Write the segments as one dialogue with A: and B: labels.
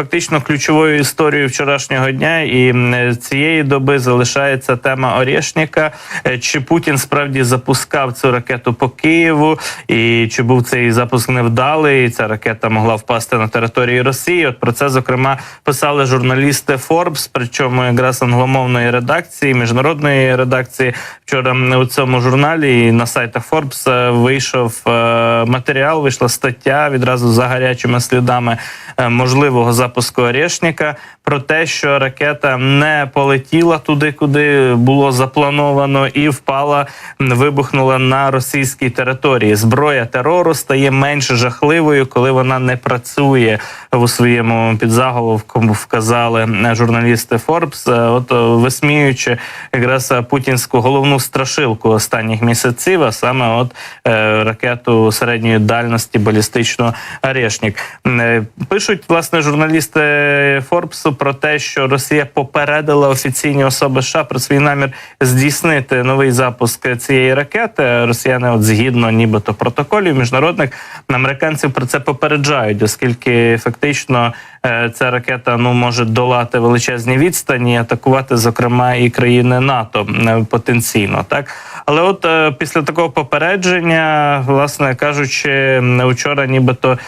A: Фактично ключовою історією вчорашнього дня і цієї доби залишається тема Орєшніка. Е, Чи Путін справді запускав цю ракету по Києву, і чи був цей запуск невдалий? і Ця ракета могла впасти на території Росії. От про це зокрема писали журналісти Forbes, причому якраз англомовної редакції, міжнародної редакції. Вчора у цьому журналі і на сайтах Forbes е, вийшов е, матеріал, вийшла стаття відразу за гарячими слідами можливого запуску Орешника про те, що ракета не полетіла туди, куди було заплановано, і впала, вибухнула на російській території. Зброя терору стає менш жахливою, коли вона не працює у своєму підзаголовку. Вказали журналісти Forbes, е, от е, висміюючи якраз путінську головну страшилку останніх місяців, а саме от е, ракету середньої дальності балістичну Орешник. Е, Пишуть власне журналісти Форбсу про те, що Росія попередила офіційні особи США про свій намір здійснити новий запуск цієї ракети. Росіяни, от згідно нібито протоколів міжнародних американців про це попереджають, оскільки фактично е, ця ракета ну може долати величезні відстані, атакувати, зокрема, і країни НАТО е, потенційно, так. Але от е, після такого попередження, власне кажучи, м, вчора нібито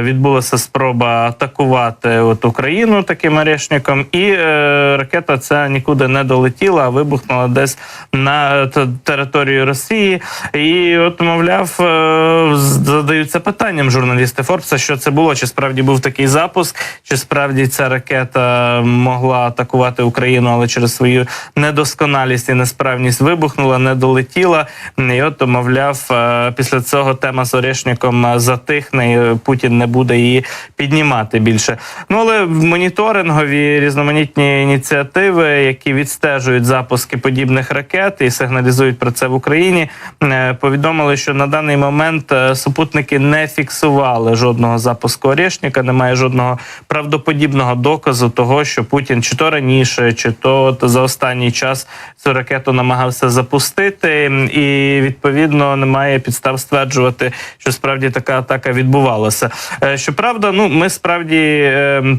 A: відбулася спроба атакувати от Україну таким орешником, і е, ракета ця нікуди не долетіла, а вибухнула десь на т- територію Росії. І от, мовляв, е, задаються питанням журналісти Форбса, що це було, чи справді був такий запуск, чи справді ця ракета могла атакувати Україну, але через свою недосконалість і несправність вибухнула, не долетіла. І от, мовляв, е, після цього тема з Орешником е, затихне, і Путін не буде її піднімати більше. Ну але моніторингові різноманітні ініціативи, які відстежують запуски подібних ракет і сигналізують про це в Україні, е, повідомили, що на даний момент е, супутники не фіксували жодного запуску Орешника, немає жодного правдоподібного доказу того, що Путін чи то раніше, чи то за останній час цю ракету намагався запустити, і відповідно немає підстав стверджувати, що справді така атака відбувалася. Е, Щоправда, ну ми справді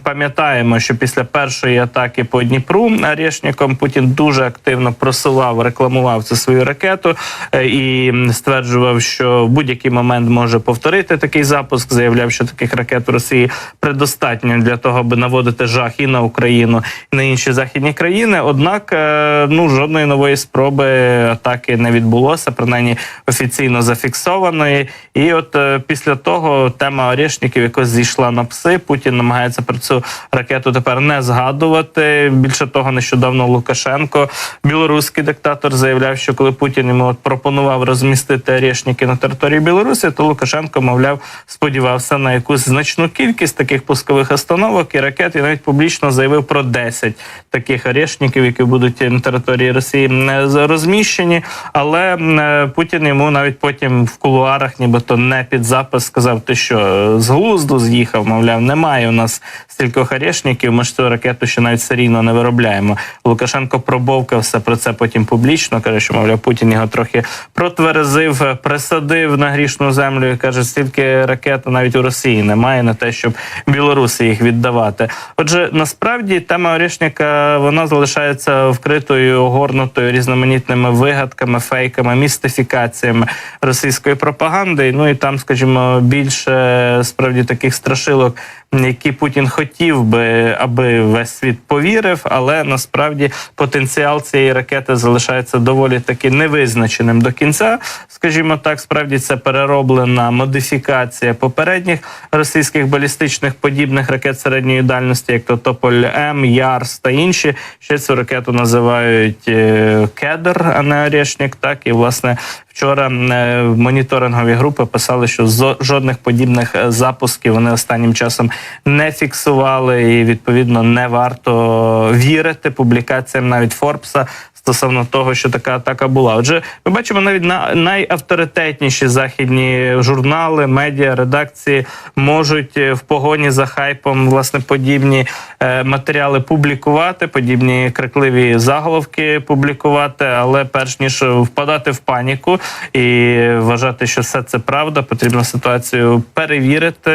A: пам'ятаємо, що після першої атаки по Дніпру Орешником Путін дуже активно просував, рекламував цю свою ракету е, і стверджував, що в будь-який момент може повторити такий запуск. Заявляв, що таких ракет у Росії предостатньо для того, аби наводити жах і на Україну, і на інші західні країни. Однак, е, ну жодної нової спроби атаки не відбулося, принаймні офіційно зафіксованої. І от е, після того тема Орешників якось зійшла на пси. Путін намагається про цю ракету тепер не згадувати. Більше того, нещодавно Лукашенко, білоруський диктатор, заявляв, що коли Путін йому от пропонував розмістити Орешники на території Білорусі, то Лукашенко, мовляв, сподівався на якусь значну кількість таких пускових установок і ракет. І навіть публічно заявив про 10 таких Орешників, які будуть на території Росії з- розміщені. Але е, Путін йому навіть потім в кулуарах, нібито не під запис, сказав: ти що з глузду з'їхав? Мовляв, немає у нас стількох орешників. Ми ж цю ракету ще навіть серійно не виробляємо. Лукашенко пробовкався про це потім публічно. каже, що мовляв, Путін його трохи протверезив, е, присадив на грішну землю і каже, стільки ракет навіть у Росії немає на те, щоб Білорусі їх віддавати. Отже, насправді тема Орешника вона залишається вкритою, огорнутою різноманітними вигадками, фейками, містифікаціями російської пропаганди. Ну і там, скажімо, більше справді таких страшилок, які Путін хотів би, аби весь світ повірив, але насправді потенціал цієї ракети залишається доволі таки невизначеним до кінця. Скажімо так, справді це перероблена модифікація попередніх російських балістичних подібних ракет середньої дальності, як то Тополь М, Ярс та інші. Ще цю ракету називають е, Кедр, а не Орешник. Так і власне вчора е, моніторингові групи писали, що жодних подібних е, запусків вони останнім часом не фіксували, і відповідно не варто вірити публікаціям навіть Форбса стосовно того, що така атака була. Отже, ми бачимо навіть на найавторитетніші західні журнали, медіа, редакції можуть е, в погоні за хайпом власне подібні е, матеріали публікувати, подібні крикливі заголовки публікувати, але перш ніж впадати в паніку і вважати, що все це правда, потрібно ситуацію перевірити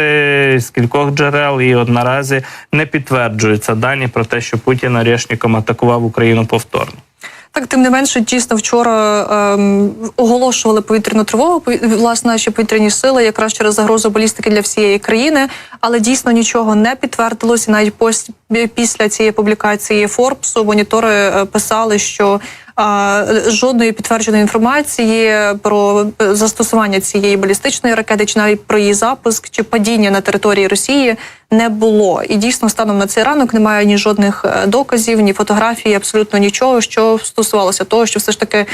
A: з кількох джерел. І от наразі не підтверджуються дані про те, що Путін орешником атакував Україну повторно.
B: Так, тим не менше, дійсно вчора ем, оголошували повітряну тривогу. Власне, наші повітряні сили, якраз через загрозу балістики для всієї країни, але дійсно нічого не підтвердилось. І навіть пос- після цієї публікації Форбсу монітори е, писали, що е, жодної підтвердженої інформації про е, застосування цієї балістичної ракети, чи навіть про її запуск чи падіння на території Росії не було. І дійсно, станом на цей ранок немає ні жодних е, доказів, ні фотографій, абсолютно нічого, що стосувалося того, що все ж таки е,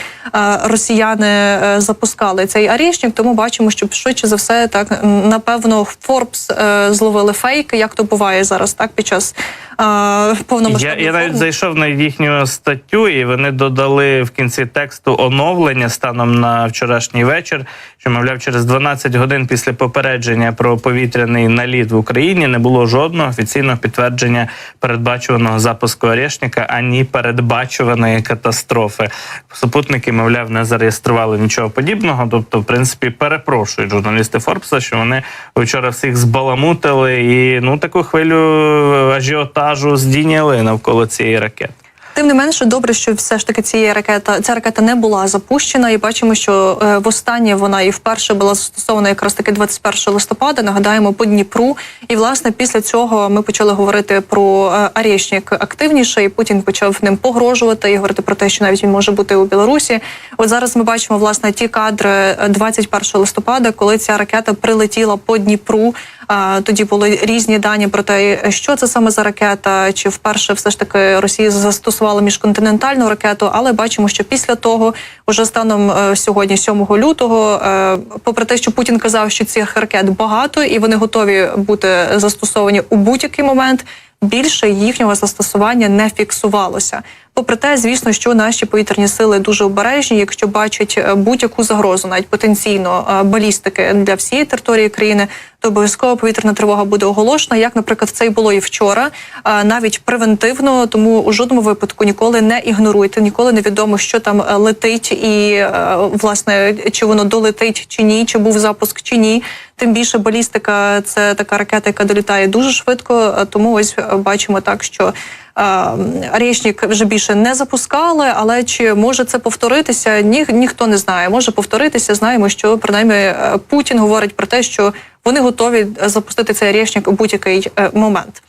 B: росіяни е, запускали цей арішник. Тому бачимо, що швидше за все, так напевно, Форбс зловили фейк, як то буває зараз, так під час е,
A: Я, я навіть зайшов на їхню статтю, і вони додали в кінці тексту оновлення станом на вчорашній вечір. Що мовляв, через 12 годин після попередження про повітряний наліт в Україні не було жодного офіційного підтвердження передбачуваного запуску Орешника, ані передбачуваної катастрофи. Супутники, мовляв, не зареєстрували нічого подібного. Тобто, в принципі, перепрошують журналісти Форбса, що вони вчора всіх збаламутили і ну таку хвилю ажіотажу здійняли навколо цієї ракети.
B: Тим не менше, добре, що все ж таки цієї ракета ця ракета не була запущена, і бачимо, що е, востаннє вона і вперше була застосована якраз таки 21 листопада. Нагадаємо по Дніпру. І власне після цього ми почали говорити про е, Арєшнік активніше, і Путін почав ним погрожувати і говорити про те, що навіть він може бути у Білорусі. От зараз ми бачимо власне ті кадри е, 21 листопада, коли ця ракета прилетіла по Дніпру. Тоді були різні дані про те, що це саме за ракета, чи вперше все ж таки Росія застосувала міжконтинентальну ракету. Але бачимо, що після того, уже станом е, сьогодні, 7 лютого, е, попри те, що Путін казав, що цих ракет багато і вони готові бути застосовані у будь-який момент. Більше їхнього застосування не фіксувалося. Попри те, звісно, що наші повітряні сили дуже обережні, якщо бачать е, будь-яку загрозу, навіть потенційно е, балістики для всієї території країни, то обов'язково повітряна тривога буде оголошена. Як, наприклад, це й було і вчора, е, навіть превентивно. Тому у жодному випадку ніколи не ігноруйте, ніколи не відомо, що там летить, і власне чи воно долетить чи ні, чи був запуск чи ні. Тим більше балістика це така ракета, яка долітає дуже швидко. Тому ось бачимо так, що Арєшнік вже більше не запускали, але чи може це повторитися? Ні, ніхто не знає. Може повторитися. Знаємо, що принаймні е, Путін говорить про те, що вони готові запустити цей Арєшнік у будь-який е, момент.